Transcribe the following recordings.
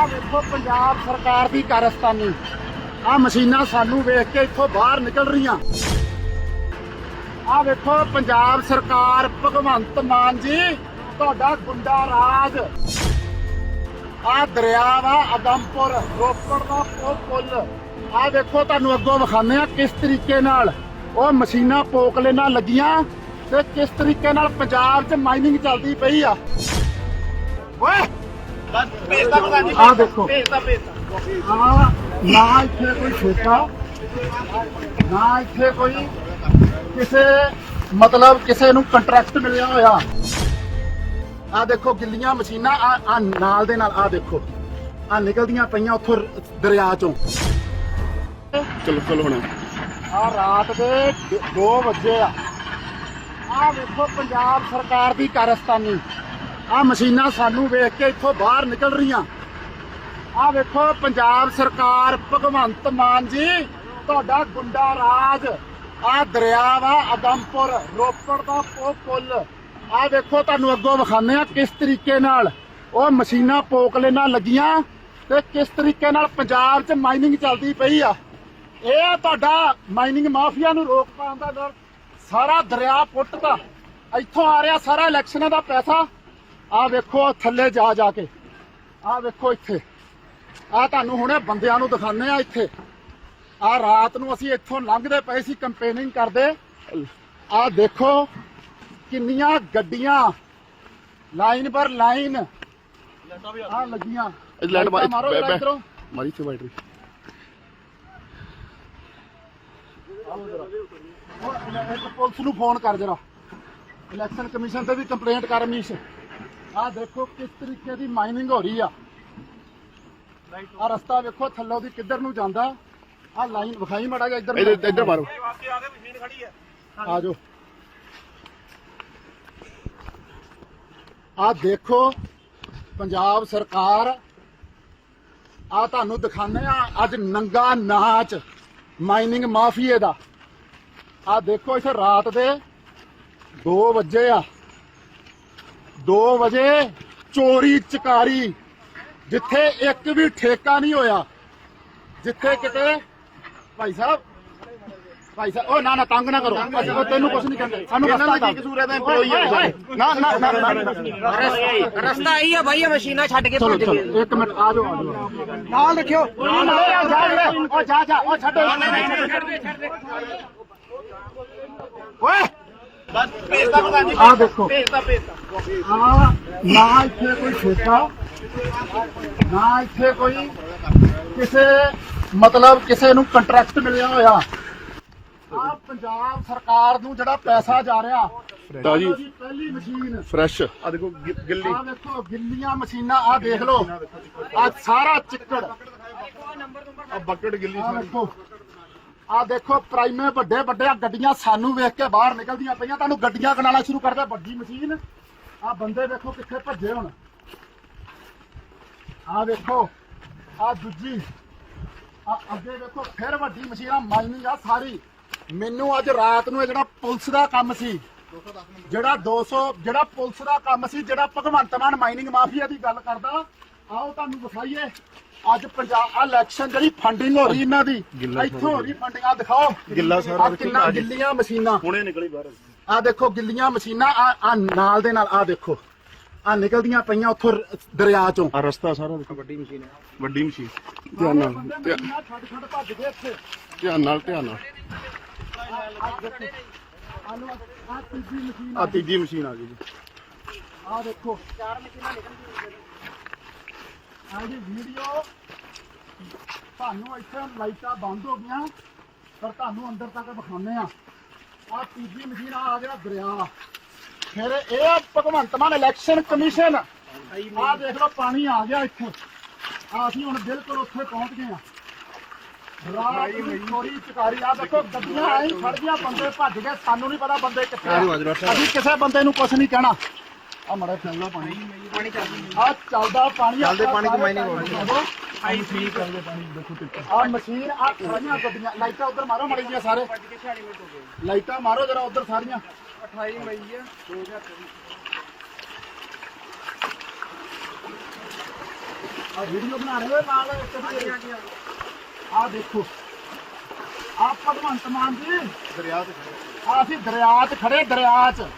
ਆਹ ਵੇਖੋ, ਪੰਜਾਬ ਸਰਕਾਰ ਦੀ ਕਾਰਸਤਾਨੀ। ਆ ਮਸ਼ੀਨਾਂ ਸਾਨੂੰ ਵੇਖ ਕੇ ਇੱਥੋਂ ਬਾਹਰ ਨਿਕਲ ਰਹੀਆਂ। ਆਹ ਵੇਖੋ, ਪੰਜਾਬ ਸਰਕਾਰ, ਭਗਵੰਤ ਮਾਨ ਜੀ, ਤੁਹਾਡਾ ਗੁੰਡਾ ਰਾਜ। ਆਹ ਦਰਿਆ ਵਾ ਅਦਮਪੁਰ ਰੋਪੜ ਦਾ ਉਹ ਪੁੱਲ। ਆਹ ਵੇਖੋ, ਤੁਹਾਨੂੰ ਅੱਗੋਂ ਵਿਖਾਉਂਦੇ ਆ ਕਿਸ ਤਰੀਕੇ ਨਾਲ ਉਹ ਮਸ਼ੀਨਾਂ ਪੋਕਲੇ ਨਾਲ ਲੱਗੀਆਂ ਤੇ ਕਿਸ ਤਰੀਕੇ ਨਾਲ ਪੰਜਾਬ 'ਚ ਮਾਈਨਿੰਗ ਚੱਲਦੀ ਪਈ ਆ। ਓਏ! ਆਹ ਦੇਖੋ। ਆ ਨਾ ਇੱਥੇ ਕੋਈ ਠੇਕਾ ਨਾ ਇੱਥੇ ਕੋਈ ਕਿਸੇ ਮਤਲਬ ਕਿਸੇ ਨੂੰ ਕੰਟਰੈਕਟ ਮਿਲਿਆ ਹੋਇਆ। ਆ ਦੇਖੋ ਗਿੱਲੀਆਂ ਮਸ਼ੀਨਾਂ ਆ ਆ ਨਾਲ ਦੇ ਨਾਲ ਆ ਦੇਖੋ। ਆ ਨਿਕਲਦੀਆਂ ਪਈਆਂ ਉੱਥੋਂ ਦਰਿਆ ਚੋਂ। ਚਲੋ ਚਲੋ ਹੁਣ। ਆ ਰਾਤ ਦੇ 2 ਵਜੇ ਆ। ਆ ਵੇਖੋ ਪੰਜਾਬ ਸਰਕਾਰ ਦੀ ਕਾਰਸਤਾਨੀ। ਆ ਮਸ਼ੀਨਾਂ ਸਾਨੂੰ ਵੇਖ ਕੇ ਇੱਥੋਂ ਬਾਹਰ ਨਿਕਲ ਰਹੀਆਂ। ਆ ਵੇਖੋ ਪੰਜਾਬ ਸਰਕਾਰ, ਭਗਵੰਤ ਮਾਨ ਜੀ, ਤੁਹਾਡਾ ਗੁੰਡਾ ਰਾਜ। ਆ ਦਰਿਆ ਵਾ ਅਦਮਪੁਰ ਰੋਪੜ ਦਾ ਉਹ ਪੁੱਲ। ਆ ਵੇਖੋ ਤੁਹਾਨੂੰ ਅੱਗੋਂ ਵਿਖਾਉਂਦੇ ਆ ਕਿਸ ਤਰੀਕੇ ਨਾਲ ਉਹ ਮਸ਼ੀਨਾਂ ਪੋਕਲੇ ਨਾਲ ਲੱਗੀਆਂ ਤੇ ਕਿਸ ਤਰੀਕੇ ਨਾਲ ਪੰਜਾਬ 'ਚ ਮਾਈਨਿੰਗ ਚੱਲਦੀ ਪਈ ਆ। ਇਹ ਆ ਤੁਹਾਡਾ ਮਾਈਨਿੰਗ ਮਾਫੀਆ ਨੂੰ ਰੋਕ ਪਾਉਣ ਦਾ ਡਰ। ਸਾਰਾ ਦਰਿਆ ਪੁੱਟਦਾ ਇੱਥੋਂ ਆ ਰਿਹਾ ਸਾਰਾ ਇਲੈਕਸ਼ਨਾਂ ਦਾ ਪੈਸਾ। ਆ ਵੇਖੋ ਥੱਲੇ ਜਾ ਜਾ ਕੇ। ਆ ਵੇਖੋ ਇੱਥੇ। ਆ ਤੁਹਾਨੂੰ ਹੁਣੇ ਬੰਦਿਆਂ ਨੂੰ ਦਿਖਾਉਂਦੇ ਆ ਇੱਥੇ। ਆ ਰਾਤ ਨੂੰ ਅਸੀਂ ਇੱਥੋਂ ਲੰਘਦੇ ਪਏ ਸੀ ਕੰਪੇਨਿੰਗ ਕਰਦੇ। ਆ ਦੇਖੋ ਕਿੰਨੀਆਂ ਗੱਡੀਆਂ। ਲਾਈਨ ਪਰ ਲਾਈਨ। ਆ ਲੱਗੀਆਂ। ਲਾਈਟਾਂ ਮਾਰੋ ਇੱਧਰੋਂ। ਮਾਰੀ ਤੇ ਬੈਟਰੀ। ਪੁਲਿਸ ਨੂੰ ਫੋਨ ਕਰ ਜਰਾ। ਇਲੈਕਸ਼ਨ ਕਮਿਸ਼ਨ ਤੇ ਵੀ ਕੰਪਲੇਂਟ ਕਰ ਮੀਸ਼ ਆ ਦੇਖੋ ਕਿਸ ਤਰੀਕੇ ਦੀ ਮਾਈਨਿੰਗ ਹੋ ਰਹੀ ਆ। ਆ ਰਸਤਾ ਵੇਖੋ ਥੱਲੋਂ ਦੀ ਕਿੱਧਰ ਨੂੰ ਜਾਂਦਾ। ਆ ਲਾਈਨ ਵਿਖਾਈ ਮੜਾ ਜਾ ਇੱਧਰ। ਇੱਧਰ ਇੱਧਰ ਮਾਰੋ। ਆ ਕੇ ਮਸ਼ੀਨ ਖੜੀ ਹੈ। ਆ ਜਾਓ। ਆ ਦੇਖੋ ਪੰਜਾਬ ਸਰਕਾਰ ਆ ਤੁਹਾਨੂੰ ਦਿਖਾਉਂਦੇ ਆ ਅੱਜ ਨੰਗਾ ਨਾਚ ਮਾਈਨਿੰਗ ਮਾਫੀਏ ਦਾ। ਆ ਦੇਖੋ ਇੱਥੇ ਰਾਤ ਦੇ 2 ਵਜੇ ਆ। 2 ਵਜੇ ਚੋਰੀ ਚਕਾਰੀ ਜਿੱਥੇ ਇੱਕ ਵੀ ਠੇਕਾ ਨਹੀਂ ਹੋਇਆ। ਜਿੱਥੇ ਕਿਤੇ ਭਾਈ ਸਾਹਿਬ ਭਾਈ ਸਾਹਿਬ ਉਹ ਨਾ ਨਾ ਤੰਗ ਨਾ ਕਰੋ। ਉਹ ਤੈਨੂੰ ਕੁਝ ਨਹੀਂ ਕਹਿੰਦੇ। ਸਾਨੂੰ ਰਸਤਾ ਕੀ ਕਸੂਰ ਹੈ? ਤਾਂ employee ਹੈ ਨਾ ਨਾ ਨਾ ਰਸਤਾ ਆਈ ਆ ਭਾਈ ਇਹ ਮਸ਼ੀਨਾਂ ਛੱਡ ਕੇ ਚਲੋ ਭੱਜ ਗਏ। ਚਲੋ ਇੱਕ ਮਿੰਟ ਆ ਜਾਓ ਆ ਜਾਓ। ਨਾਲ ਰੱਖਿਓ। ਜਾ ਜਾ ਉਹ ਜਾ ਜਾ ਉਹ ਛੱਡੋ। ਓਏ ਬਸ ਭੇਜਦਾ ਪਤਾ ਨਹੀਂ ਆ ਦੇਖੋ। ਭੇਜਦਾ ਭੇਜਦਾ ਆ ਨਾ ਇੱਥੇ ਕੋਈ ਠੇਕਾ ਨਾ ਇੱਥੇ ਕੋਈ ਕਿਸੇ ਮਤਲਬ ਕਿਸੇ ਨੂੰ ਕੰਟਰੈਕਟ ਮਿਲਿਆ ਹੋਇਆ। ਆ ਪੰਜਾਬ ਸਰਕਾਰ ਨੂੰ ਜਿਹੜਾ ਪੈਸਾ ਜਾ ਰਿਹਾ ਤਾਜੀ ਪਹਿਲੀ ਮਸ਼ੀਨ। ਫਰੈਸ਼ ਆ ਦੇਖੋ ਗਿੱਲੀ। ਆ ਵੇਖੋ ਗਿੱਲੀਆਂ ਮਸ਼ੀਨਾਂ ਆ ਦੇਖ ਲਓ। ਆ ਸਾਰਾ ਚਿੱਕੜ। ਆ ਬੱਕਟ ਗਿੱਲੀ ਆ ਵੇਖੋ ਆ ਦੇਖੋ, ਪ੍ਰਾਈਮੇ ਵੱਡੇ ਵੱਡੇ ਆ, ਗੱਡੀਆਂ ਸਾਨੂੰ ਵੇਖ ਕੇ ਬਾਹਰ ਨਿਕਲਦੀਆਂ ਪਈਆਂ। ਤੁਹਾਨੂੰ ਗੱਡੀਆਂ ਕਨਾਲਾ ਸ਼ੁਰੂ ਕਰਦੇ ਵੱਡੀ ਮਸ਼ੀਨ। ਆ ਬੰਦੇ ਦੇਖੋ ਕਿੱਥੇ ਭੱਜੇ ਹੁਣ। ਆ ਵੇਖੋ ਆ ਦੂਜੀ। ਆ ਅੱਗੇ ਵੇਖੋ ਫਿਰ ਵੱਡੀ ਮਸ਼ੀਨ, ਆ ਮਾਈਨਿੰਗ ਆ ਸਾਰੀ। ਮੈਨੂੰ ਅੱਜ ਰਾਤ ਨੂੰ ਇਹ ਜਿਹੜਾ ਪੁਲਿਸ ਦਾ ਕੰਮ ਸੀ, ਜਿਹੜਾ 200 ਜਿਹੜਾ ਪੁਲਿਸ ਦਾ ਕੰਮ ਸੀ, ਜਿਹੜਾ ਭਗਵੰਤ ਮਾਨ ਮਾਈਨਿੰਗ ਮਾਫੀਆ ਦੀ ਗੱਲ ਕਰਦਾ ਆਓ ਤੁਹਾਨੂੰ ਵਿਖਾਈਏ। ਅੱਜ ਪੰਜਾਬ ਆ ਇਲੈਕਸ਼ਨ ਜਿਹੜੀ ਫੰਡਿੰਗ ਹੋ ਰਹੀ ਇਹਨਾਂ ਦੀ। ਇੱਥੋਂ ਹੋ ਰਹੀ ਫੰਡਿੰਗ ਆ ਦਿਖਾਓ। ਗਿੱਲਾ ਸਾਰਾ ਆਹ ਕਿੰਨਾ ਗਿੱਲੀਆਂ ਮਸ਼ੀਨਾਂ। ਹੁਣੇ ਨਿਕਲੀ ਬਾਹਰ। ਆ ਦੇਖੋ ਗਿੱਲੀਆਂ ਮਸ਼ੀਨਾਂ ਆ ਆ ਨਾਲ ਦੇ ਨਾਲ ਆ ਦੇਖੋ। ਆ ਨਿਕਲਦੀਆਂ ਪਈਆਂ ਉੱਥੋਂ ਦਰਿਆ ਚੋਂ। ਆ ਰਸਤਾ ਸਾਰਾ ਦੇਖੋ। ਵੱਡੀ ਮਸ਼ੀਨ ਹੈ। ਵੱਡੀ ਮਸ਼ੀਨ। ਧਿਆਨ ਨਾਲ ਛੱਡ ਛੱਡ ਭੱਜ ਗਏ ਇੱਥੇ। ਧਿਆਨ ਨਾਲ ਧਿਆਨ ਨਾਲ। ਆ ਤੀਜੀ ਮਸ਼ੀਨ ਆ ਤੀਜੀ ਮਸ਼ੀਨ ਆ ਗਈ ਜੀ। ਆ ਦੇਖੋ। ਚਾਰ ਮਸ਼ੀਨਾਂ ਨਿਕਲਦੀਆਂ ਜੀ ਵੀਡੀਓ ਤੁਹਾਨੂੰ ਇੱਥੇ ਲਾਈਟਾਂ ਬੰਦ ਹੋ ਗਈਆਂ ਪਰ ਤੁਹਾਨੂੰ ਅੰਦਰ ਤੱਕ ਵਿਖਾਉਂਦੇ ਆ ਆ ਤੀਜੀ ਮਸ਼ੀਨ ਆ ਜਿਹੜਾ ਦਰਿਆ। ਫਿਰ ਇਹ ਭਗਵੰਤ ਮਾਨ ਇਲੈਕਸ਼ਨ ਕਮਿਸ਼ਨ ਆ ਦੇਖ ਲਓ ਪਾਣੀ ਆ ਗਿਆ ਇੱਥੇ। ਆ ਅਸੀਂ ਹੁਣ ਬਿਲਕੁਲ ਉੱਥੇ ਪਹੁੰਚ ਗਏ ਆ ਰਾਤ ਨੂੰ ਚੋਰੀ ਚਕਾਰੀ ਆ ਦੇਖੋ ਗੱਡੀਆਂ ਆਈ ਖੜ ਗਈਆਂ ਬੰਦੇ ਭੱਜ ਗਏ। ਸਾਨੂੰ ਨਹੀਂ ਪਤਾ ਬੰਦੇ ਕਿੱਥੇ ਆ। ਅਸੀਂ ਕਿਸੇ ਬੰਦੇ ਨੂੰ ਕੁਝ ਨਹੀਂ ਕਹਿਣਾ। ਆ ਮੜਾ ਚੱਲਦਾ ਪਾਣੀ। ਪਾਣੀ ਚੱਲ ਆ ਚੱਲਦਾ ਪਾਣੀ ਚੱਲਦੇ ਪਾਣੀ ਦੀ ਮਾਇਨਿੰਗ ਹੋ ਰਹੀ ਹੈ। ਆਈ ਠੀਕ ਚੱਲਦੇ ਪਾਣੀ ਦੇਖੋ ਤੇ ਆ ਮਸ਼ੀਨ ਆ ਖੜੀਆਂ ਗੱਡੀਆਂ। ਲਾਈਟਾਂ ਉਧਰ ਮਾਰੋ ਮੜੀ ਜੀਆਂ ਸਾਰੇ। ਲਾਈਟਾਂ ਮਾਰੋ ਜਰਾ ਉਧਰ ਸਾਰੀਆਂ। 28 ਮਈ ਆ 2023 ਆ ਵੀਡੀਓ ਬਣਾ ਰਹੇ ਹੋ ਨਾਲ ਇੱਕ ਆ ਦੇਖੋ। ਆ ਭਗਵੰਤ ਮਾਨ ਜੀ। ਦਰਿਆ ਤੇ ਆ ਅਸੀਂ ਦਰਿਆ 'ਚ ਖੜੇ ਦਰਿਆ 'ਚ।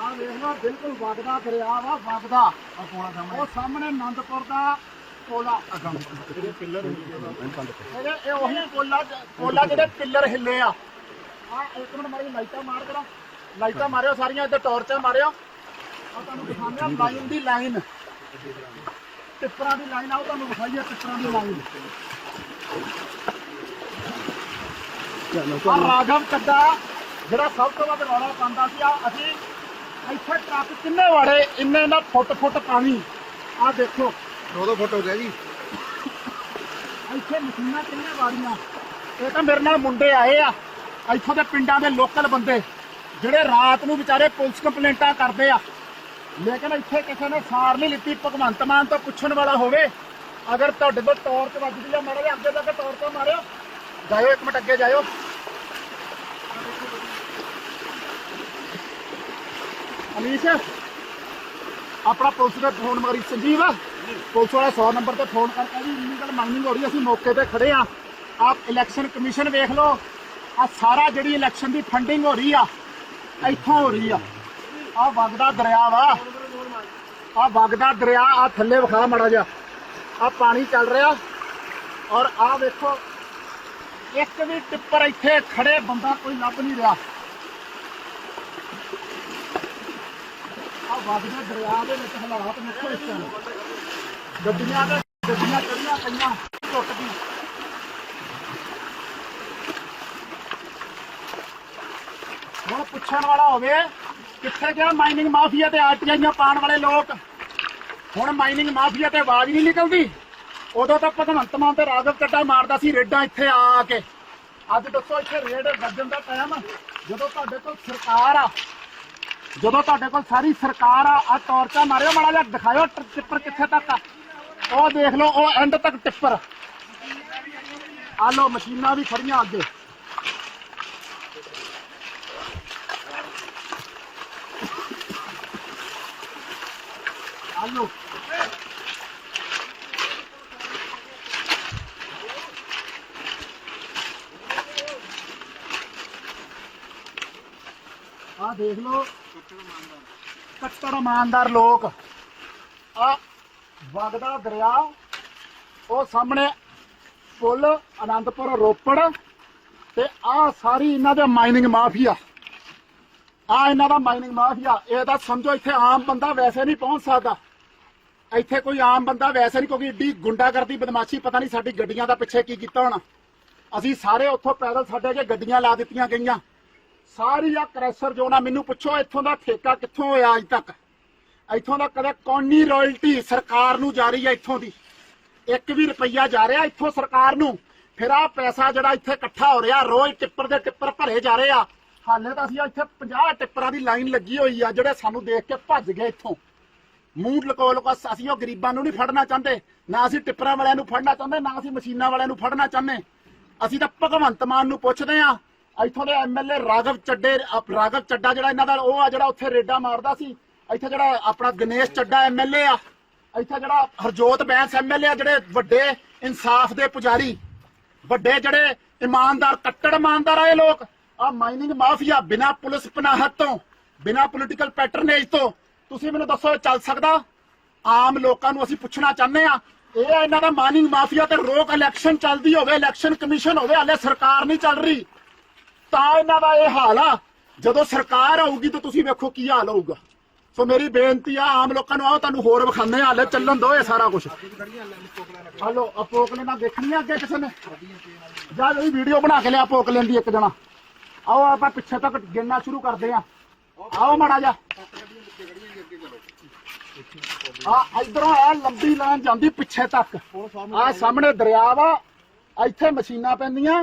ਆ ਵੇਖ ਲਓ ਬਿਲਕੁਲ ਵਗਦਾ ਦਰਿਆ ਵਾ ਵਗਦਾ ਉਹ ਸਾਹਮਣੇ ਆਨੰਦਪੁਰ ਦਾ ਕੋਲਾ ਜਿਹੜੇ ਪਿੱਲਰ ਇਹਦੇ ਇਹ ਉਹੀ ਕੋਲਾ ਕੋਲਾ ਜਿਹੜੇ ਪਿੱਲਰ ਹਿੱਲੇ ਆ। ਆ ਇੱਕ ਮਿੰਟ ਮਾਰੀ ਲਾਈਟਾਂ ਮਾਰ ਕਰਾ। ਲਾਈਟਾਂ ਮਾਰਿਓ ਸਾਰੀਆਂ ਇੱਧਰ ਟਾਰਚਾਂ ਮਾਰਿਓ। ਆ ਤੁਹਾਨੂੰ ਦਿਖਾਉਂਦੇ ਆ ਲਾਈਨ ਦੀ ਲਾਈਨ। ਟਿੱਪਰਾਂ ਦੀ ਲਾਈਨ ਆਓ ਤੁਹਾਨੂੰ ਦਿਖਾਈਏ ਟਿੱਪਰਾਂ ਦੀ ਲਾਈਨ। ਆ ਰਾਘਵ ਚੱਡਾ ਜਿਹੜਾ ਸਭ ਤੋਂ ਵੱਧ ਰੌਲਾ ਪਾਉਂਦਾ ਸੀ। ਆ ਅਸੀਂ ਇੱਥੇ ਟਰੱਕ ਕਿੰਨੇ ਵਾੜੇ? ਇੰਨੇ ਨਾ ਫੁੱਟ ਫੁੱਟ ਪਾਣੀ। ਆ ਦੇਖੋ। ਦੋ ਦੋ ਫੁੱਟ ਹੋ ਗਿਆ ਜੀ। ਇੱਥੇ ਮਸ਼ੀਨਾਂ ਕਿੰਨੇ ਵਾਰੀਆਂ ਇਹ ਤਾਂ ਮੇਰੇ ਨਾਲ ਮੁੰਡੇ ਆਏ ਆ। ਇੱਥੋਂ ਦੇ ਪਿੰਡਾਂ ਦੇ ਲੋਕਲ ਬੰਦੇ ਜਿਹੜੇ ਰਾਤ ਨੂੰ ਵਿਚਾਰੇ ਪੁਲਿਸ ਕੰਪਲੇਂਟਾਂ ਕਰਦੇ ਆ। ਲੇਕਿਨ ਇੱਥੇ ਕਿਸੇ ਨੇ ਸਾਰ ਨਹੀਂ ਲਿੱਤੀ। ਭਗਵੰਤ ਮਾਨ ਤੋਂ ਪੁੱਛਣ ਵਾਲਾ ਹੋਵੇ ਅਗਰ ਤੁਹਾਡੇ ਤੋਂ ਟੌਰਚ ਵੱਜਦੀ ਆ ਮਾੜਾ ਜਿਹਾ ਅੱਗੇ ਤੱਕ ਟੌਰਚ ਮਾਰਿਓ। ਜਾਇਓ ਇੱਕ ਮਿੰਟ ਅੱਗੇ ਜਾਇਓ। ਅਨੀਸ਼, ਆਪਣਾ ਪੁਲਿਸ ਦੇ ਫੋਨ ਮਾਰੀ ਸੰਜੀਵ। ਪੁਲਿਸ ਵਾਲਾ 100 ਨੰਬਰ ਤੇ ਫੋਨ ਕਰਕੇ ਜੀ ਇਲੀਗਲ ਮਾਈਨਿੰਗ ਹੋ ਰਹੀ ਅਸੀਂ ਮੌਕੇ ਤੇ ਖੜੇ ਆ। ਆਪ ਇਲੈਕਸ਼ਨ ਕਮਿਸ਼ਨ ਵੇਖ ਲਓ। ਆ ਸਾਰਾ ਜਿਹੜੀ ਇਲੈਕਸ਼ਨ ਦੀ ਫੰਡਿੰਗ ਹੋ ਰਹੀ ਆ, ਇੱਥੋਂ ਹੋ ਰਹੀ ਆ। ਆ ਵਗਦਾ ਦਰਿਆ ਵਾ। ਆ ਵਗਦਾ ਦਰਿਆ ਆ ਥੱਲੇ ਵਿਖਾ ਮੜਾ ਜਾ ਆ ਪਾਣੀ ਚੱਲ ਰਿਹਾ। ਔਰ ਆ ਵੇਖੋ, ਇੱਕ ਵੀ ਟਿੱਪਰ ਇੱਥੇ ਖੜੇ, ਬੰਦਾ ਕੋਈ ਲੱਭ ਨਹੀਂ ਰਿਹਾ। ਆ ਵਗਦੇ ਦਰਿਆ ਦੇ ਵਿੱਚ ਹਾਲਾਤ ਦੇਖੋ ਇਸ ਟਾਈਮ ਗੱਡੀਆਂ ਦੇ ਗੱਡੀਆਂ ਚੜੀਆਂ ਪਈਆਂ, ਟੁੱਟ ਗਈ ਹੁਣ ਪੁੱਛਣ ਵਾਲਾ ਹੋਵੇ, ਕਿੱਥੇ ਗਿਆ ਮਾਈਨਿੰਗ ਮਾਫੀਆ ਤੇ ਆਰਟੀਆਈਆਂ ਪਾਣ ਵਾਲੇ ਲੋਕ? ਹੁਣ ਮਾਈਨਿੰਗ ਮਾਫੀਆ ਤੇ ਆਵਾਜ਼ ਨਹੀਂ ਨਿਕਲਦੀ। ਉਦੋਂ ਤਾਂ ਭਗਵੰਤ ਮਾਨ ਤੇ ਰਾਜਵ ਚੱਡਾ ਮਾਰਦਾ ਸੀ ਰੇਡਾਂ ਇੱਥੇ ਆ ਕੇ। ਅੱਜ ਦੱਸੋ ਇੱਥੇ ਰੇਡ ਵੱਜਣ ਦਾ ਟਾਈਮ ਜਦੋਂ ਤੁਹਾਡੇ ਕੋਲ ਸਰਕਾਰ ਆ ਜਦੋਂ ਤੁਹਾਡੇ ਕੋਲ ਸਾਰੀ ਸਰਕਾਰ ਆ ਆ ਟਾਰਚਾ ਮਾਰਿਓ, ਮਾੜਾ ਜਿਹਾ ਦਿਖਾਇਓ ਟ- ਟਿੱਪਰ ਕਿੱਥੇ ਤੱਕ ਆ। ਉਹ ਦੇਖ ਲਓ, ਉਹ ਐਂਡ ਤੱਕ ਟਿੱਪਰ। ਆ ਲਓ, ਮਸ਼ੀਨਾਂ ਵੀ ਖੜੀਆਂ ਅੱਗੇ। ਆ ਲਓ। ਆ ਦੇਖ ਲਓ। ਕੱਟੜ ਇਮਾਨਦਾਰ ਲੋਕ। ਆ ਵਗਦਾ ਦਰਿਆ, ਉਹ ਸਾਹਮਣੇ ਪੁਲ ਆਨੰਦਪੁਰ ਰੋਪੜ ਤੇ ਆ ਸਾਰੀ ਇਹਨਾਂ ਦੇ ਮਾਈਨਿੰਗ ਮਾਫੀਆ। ਆ ਇਹਨਾਂ ਦਾ ਮਾਈਨਿੰਗ ਮਾਫੀਆ। ਇਹ ਤਾਂ ਸਮਝੋ ਇੱਥੇ ਆਮ ਬੰਦਾ ਵੈਸੇ ਨਹੀਂ ਪਹੁੰਚ ਸਕਦਾ। ਇੱਥੇ ਕੋਈ ਆਮ ਬੰਦਾ ਵੈਸੇ ਨਹੀਂ, ਕਿਉਂਕਿ ਏਡੀ ਗੁੰਡਾਗਰਦੀ, ਬਦਮਾਸ਼ੀ, ਪਤਾ ਨਹੀਂ ਸਾਡੀ ਗੱਡੀਆਂ ਦਾ ਪਿੱਛੇ ਕੀ ਕੀਤਾ ਹੋਣਾ। ਅਸੀਂ ਸਾਰੇ ਉੱਥੋਂ ਪੈਦਲ ਸਾਡੇ ਅੱਗੇ ਗੱਡੀਆਂ ਲਾ ਦਿੱਤੀਆਂ ਗਈਆਂ। ਸਾਰੀ ਆ ਕ੍ਰੈਸ਼ਰ ਜੋ ਨਾ ਮੈਨੂੰ ਪੁੱਛੋ, ਇੱਥੋਂ ਦਾ ਠੇਕਾ ਕਿੱਥੋਂ ਹੋਇਆ ਅੱਜ ਤੱਕ? ਇੱਥੋਂ ਦਾ ਕਦੇ ਕੌਣੀ ਰਾਇਲਟੀ ਸਰਕਾਰ ਨੂੰ ਜਾਰੀ ਹੈ ਇੱਥੋਂ ਦੀ? ਇੱਕ ਵੀ ਰੁਪਈਆ ਜਾ ਰਿਹਾ ਇੱਥੋਂ ਸਰਕਾਰ ਨੂੰ। ਫਿਰ ਆ ਪੈਸਾ ਜਿਹੜਾ ਇੱਥੇ ਇਕੱਠਾ ਹੋ ਰਿਹਾ, ਰੋਜ਼ ਟਿੱਪਰ ਦੇ ਟਿੱਪਰ ਭਰੇ ਜਾ ਰਹੇ ਆ। ਹਾਲੇ ਤਾਂ ਅਸੀਂ ਇੱਥੇ 50 ਟਿੱਪਰਾਂ ਦੀ ਲਾਈਨ ਲੱਗੀ ਹੋਈ ਆ, ਜਿਹੜੇ ਸਾਨੂੰ ਦੇਖ ਕੇ ਭੱਜ ਗਏ ਇੱਥੋਂ। ਮੂੰਹ ਲਕੋ ਲਕੋ ਅਸੀਂ ਉਹ ਗਰੀਬਾਂ ਨੂੰ ਨਹੀਂ ਫੜਨਾ ਚਾਹੁੰਦੇ। ਨਾ ਅਸੀਂ ਟਿੱਪਰਾਂ ਵਾਲਿਆਂ ਨੂੰ ਫੜਨਾ ਚਾਹੁੰਦੇ, ਨਾ ਅਸੀਂ ਮਸ਼ੀਨਾਂ ਵਾਲਿਆਂ ਨੂੰ ਫੜਨਾ ਚਾਹੁੰਦੇ। ਅਸੀਂ ਤਾਂ ਭਗਵੰਤ ਮਾਨ ਨੂੰ ਪੁੱਛਦੇ ਆ ਇੱਥੋਂ ਦੇ ਐਮਐਲਏ ਰਾਘਵ ਚੱਡੇ ਰਾਘਵ ਚੱਡਾ ਜਿਹੜਾ ਇਹਨਾਂ ਦਾ, ਉਹ ਆ ਜਿਹੜਾ ਉੱਥੇ ਰੇਡਾ ਮਾਰਦਾ ਸੀ। ਇੱਥੇ ਜਿਹੜਾ ਆਪਣਾ ਗਣੇਸ਼ ਚੱਡਾ ਐਮਐਲਏ ਆ। ਇੱਥੇ ਜਿਹੜਾ ਹਰਜੋਤ ਬੈਂਸ ਐਮਐਲਏ ਆ, ਜਿਹੜੇ ਵੱਡੇ ਇਨਸਾਫ ਦੇ ਪੁਜਾਰੀ। ਵੱਡੇ ਜਿਹੜੇ ਇਮਾਨਦਾਰ, ਕੱਟੜ ਇਮਾਨਦਾਰ ਆਏ ਲੋਕ। ਆ ਮਾਈਨਿੰਗ ਮਾਫੀਆ ਬਿਨਾ ਪੁਲਿਸ ਪਨਾਹਤ ਤੋਂ, ਬਿਨਾ ਪੋਲੀਟੀਕਲ ਪੈਟਰਨੇਜ ਤੋਂ। ਤੁਸੀਂ ਮੈਨੂੰ ਦੱਸੋ, ਇਹ ਚੱਲ ਸਕਦਾ? ਆਮ ਲੋਕਾਂ ਨੂੰ ਅਸੀਂ ਪੁੱਛਣਾ ਚਾਹੁੰਦੇ ਆ ਇਹ ਆ ਇਹਨਾਂ ਦਾ ਮਾਈਨਿੰਗ ਮਾਫੀਆ ਤੇ ਰੋਕ ਇਲੈਕਸ਼ਨ ਚੱਲਦੀ ਹੋਵੇ ਇਲੈਕਸ਼ਨ ਕਮਿਸ਼ਨ ਹੋਵੇ, ਹਾਲੇ ਸਰਕਾਰ ਨਹੀਂ ਚੱਲ ਰਹੀ। ਤਾਂ ਇਹਨਾਂ ਦਾ ਇਹ ਹਾਲ ਆ। ਜਦੋਂ ਸਰਕਾਰ ਆਊਗੀ ਤਾਂ ਤੁਸੀਂ ਵੇਖੋ ਕੀ ਹਾਲ ਹੋਊਗਾ। ਸੋ ਮੇਰੀ ਬੇਨਤੀ ਆ, ਆਮ ਲੋਕਾਂ ਨੂੰ ਆਓ, ਤੁਹਾਨੂੰ ਹੋਰ ਵਿਖਾਉਂਦੇ ਹਾਲੇ ਚੱਲਣ ਦੋ ਇਹ ਸਾਰਾ ਕੁਝ ਹਲੋ ਆ ਪੋਕਲੇ ਨਾਲ ਦੇਖਣੀ ਆ ਅੱਗੇ ਕਿਸੇ ਨੇ? ਜਾਂ ਇਹ ਵੀਡੀਓ ਬਣਾ ਕੇ ਲਿਆ ਪੋਕਲੇ ਦੀ ਇੱਕ ਜਣਾ। ਆਓ, ਆਪਾਂ ਪਿੱਛੇ ਤੱਕ ਗਿਣਨਾ ਸ਼ੁਰੂ ਕਰਦੇ ਆ ਆਓ ਮਾੜਾ ਜਾ ਆ ਇਧਰੋਂ ਆ ਲੰਬੀ ਲਾਈਨ ਜਾਂਦੀ ਪਿੱਛੇ ਤੱਕ। ਆ ਸਾਹਮਣੇ ਦਰਿਆ ਵਾ, ਇੱਥੇ ਮਸ਼ੀਨਾਂ ਪੈਂਦੀਆਂ।